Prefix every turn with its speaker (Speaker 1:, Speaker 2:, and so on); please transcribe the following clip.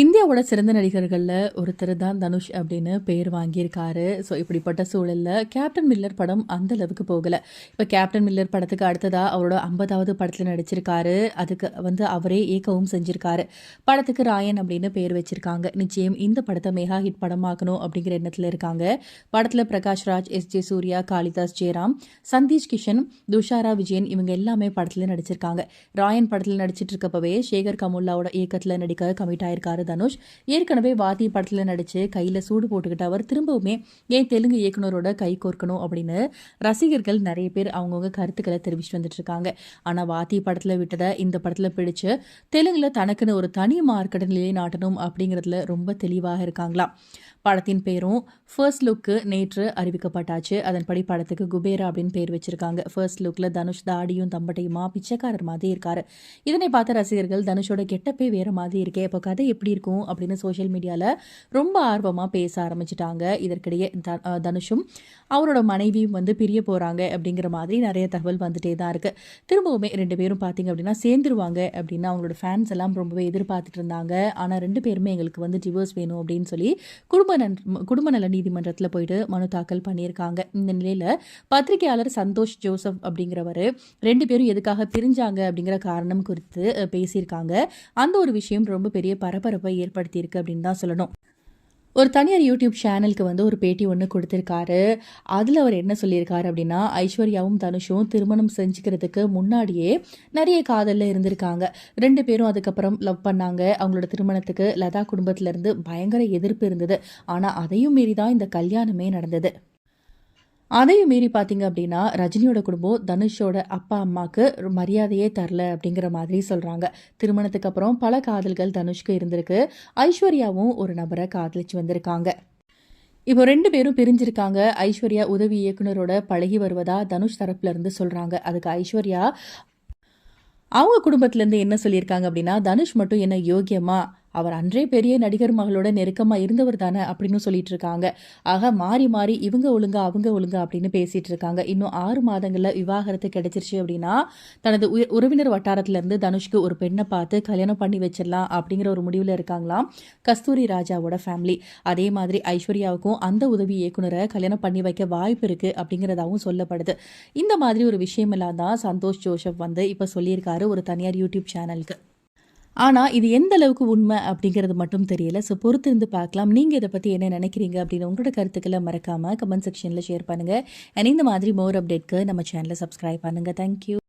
Speaker 1: இந்தியாவோட சிறந்த நடிகர்களில் ஒருத்தர் தான் தனுஷ் அப்படின்னு பேர் வாங்கியிருக்காரு. ஸோ இப்படிப்பட்ட சூழலில் கேப்டன் மில்லர் படம் அந்த அளவுக்கு போகலை. இப்போ கேப்டன் மில்லர் படத்துக்கு அடுத்ததாக அவரோட ஐம்பதாவது படத்தில் நடிச்சிருக்காரு. அதுக்கு வந்து அவரே இயக்கவும் செஞ்சிருக்காரு. படத்துக்கு ராயன் அப்படின்னு பேர் வச்சிருக்காங்க. நிச்சயம் இந்த படத்தை மெகா ஹிட் படமாக்கணும் அப்படிங்கிற எண்ணத்தில் இருக்காங்க. படத்தில் பிரகாஷ் ராஜ் எஸ் ஜே சூர்யா காளிதாஸ் ஜெயராம் சந்தீஷ் கிஷன் துஷாரா விஜயன் இவங்க எல்லாமே படத்தில் நடிச்சிருக்காங்க. ராயன் படத்தில் நடிச்சிட்டு இருக்கப்பவே சேகர் கமுல்லாவோட இயக்கத்தில் நடிக்க கமிட் ஆயிருக்காரு. தனுஷ். ஏற்கனவே வாதி படத்தில் நடிச்சு கையில் சூடு போட்டுக்கிட்டு அவர் திரும்பவுமே ஏன் தெலுங்கு இயக்குனரோட கை கோர்க்கணும் அப்படின்னு ரசிகர்கள் நிறைய பேர் அவங்கவுங்க கருத்துக்களை தெரிவிச்சுட்டு வந்துட்டு இருக்காங்க. ஆனால் வாத்தி படத்தில் விட்டதை இந்த படத்தில் பிடிச்சு தெலுங்குல தனக்குன்னு ஒரு தனி மார்க்கெட் நிலையை நாட்டணும் அப்படிங்கிறதுல ரொம்ப தெளிவாக இருக்காங்களாம். படத்தின் பேரும் ஃபர்ஸ்ட் லுக்கு நேற்று அறிவிக்கப்பட்டாச்சு. அதன்படி படத்துக்கு குபேரா அப்படின்னு பேர் வச்சிருக்காங்க. ஃபர்ஸ்ட் லுக்கில் தனுஷ் தாடியும் தம்பட்டையுமா பிச்சைக்காரர் மாதிரி இருக்காரு. இதனை பார்த்த ரசிகர்கள் தனுஷோட கெட்டப்பே வேற மாதிரி இருக்கே. இப்போ கதை எப்படி இருக்கும் அப்படின்னு சோஷியல் மீடியாவில் ரொம்ப ஆர்வமாக பேச ஆரம்பிச்சிட்டாங்க. இதற்கிடையே தனுஷும் அவரோட மனைவியும் வந்து பிரிய போகிறாங்க அப்படிங்கிற மாதிரி நிறைய தகவல் வந்துட்டே தான் இருக்குது திரும்பவுமே ரெண்டு பேரும் பார்த்தீங்க அப்படின்னா சேர்ந்துருவாங்க அப்படின்னு அவங்களோட ஃபேன்ஸ் எல்லாம் ரொம்பவே எதிர்பார்த்துட்டு இருந்தாங்க. ஆனால் ரெண்டு பேருமே எங்களுக்கு வந்து டிவோர்ஸ் வேணும் அப்படின்னு சொல்லி குடும்ப நன் குடும்ப நல நீதிமன்றத்தில் போயிட்டு மனு தாக்கல் பண்ணியிருக்காங்க. இந்த நிலையில் பத்திரிகையாளர் சந்தோஷ் ஜோசப் அப்படிங்கிறவர் ரெண்டு பேரும் எதுக்காக பிரிஞ்சாங்க அப்படிங்கிற காரணம் குறித்து பேசியிருக்காங்க. அந்த ஒரு விஷயம் ரொம்ப பெரிய பரபரப்பு ஏற்படுத்தியிருக்கு அப்படின்னு தான் சொல்லணும். ஒரு தனியார் யூடியூப் சேனலுக்கு வந்து ஒரு பேட்டி ஒன்று கொடுத்துருக்காரு. அதில் அவர் என்ன சொல்லியிருக்காரு அப்படின்னா ஐஸ்வர்யாவும் தனுஷும் திருமணம் செஞ்சுக்கிறதுக்கு முன்னாடியே நிறைய காதலில் இருந்திருக்காங்க. ரெண்டு பேரும் அதுக்கப்புறம் லவ் பண்ணாங்க. அவங்களோட திருமணத்துக்கு லதா குடும்பத்திலேருந்து பயங்கர எதிர்ப்பு இருந்தது. ஆனால் அதையும் மீறி தான் இந்த கல்யாணமே நடந்தது. அதையும் மீறி பார்த்தீங்க அப்படின்னா ரஜினியோட குடும்பம் தனுஷோட அப்பா அம்மாவுக்கு மரியாதையே தரல அப்படிங்கிற மாதிரி சொல்கிறாங்க திருமணத்துக்கு அப்புறம் பல காதல்கள் தனுஷ்க்கு இருந்திருக்கு. ஐஸ்வர்யாவும் ஒரு நபரை காதலிச்சு வந்திருக்காங்க. இப்போ ரெண்டு பேரும் பிரிஞ்சிருக்காங்க. ஐஸ்வர்யா உதவி இயக்குனரோட பழகி வருவதா தனுஷ் தரப்புலேருந்து இருந்து அதுக்கு ஐஸ்வர்யா அவங்க குடும்பத்துலேருந்து என்ன சொல்லியிருக்காங்க அப்படின்னா தனுஷ் மட்டும் என்ன யோக்கியமாக அவர் அன்றே பெரிய நடிகர் மகளோட நெருக்கமாக இருந்தவர் தானே அப்படின்னு சொல்லிட்டு இருக்காங்க ஆக மாறி மாறி இவங்க ஒழுங்கா அவங்க ஒழுங்கா அப்படின்னு பேசிட்டு இருக்காங்க இன்னும் ஆறு மாதங்களில் விவாகரத்து கிடைச்சிருச்சு அப்படின்னா தனது உறவினர் வட்டாரத்திலேருந்து தனுஷ்க்கு ஒரு பெண்ணை பார்த்து கல்யாணம் பண்ணி வச்சிடலாம் அப்படிங்கிற ஒரு முடிவில் இருக்காங்களாம் கஸ்தூரி ராஜாவோட ஃபேமிலி அதே மாதிரி ஐஸ்வர்யாவுக்கும் அந்த உதவி இயக்குனரை கல்யாணம் பண்ணி வைக்க வாய்ப்பு இருக்கு அப்படிங்கிறதாவும் சொல்லப்படுது. இந்த மாதிரி ஒரு விஷயமெல்லாம் தான் சந்தோஷ் ஜோஷப் வந்து இப்போ சொல்லியிருக்காரு ஒரு தனியார் யூடியூப் சேனலுக்கு. ஆனால் இது எந்த அளவுக்கு உண்மை அப்படிங்கிறது மட்டும் தெரியல. ஸோ பொறுத்திருந்து பார்க்கலாம். நீங்கள் இதை பற்றி என்ன நினைக்கிறீங்க அப்படின்னு உங்களோட கருத்துக்களை மறக்காமல் கமெண்ட் செக்ஷனில் ஷேர் பண்ணுங்கள் அண்ட் இந்த மாதிரி மோர் அப்டேட்க்கு நம்ம சேனலை சப்ஸ்கிரைப் பண்ணுங்கள் தேங்க்யூ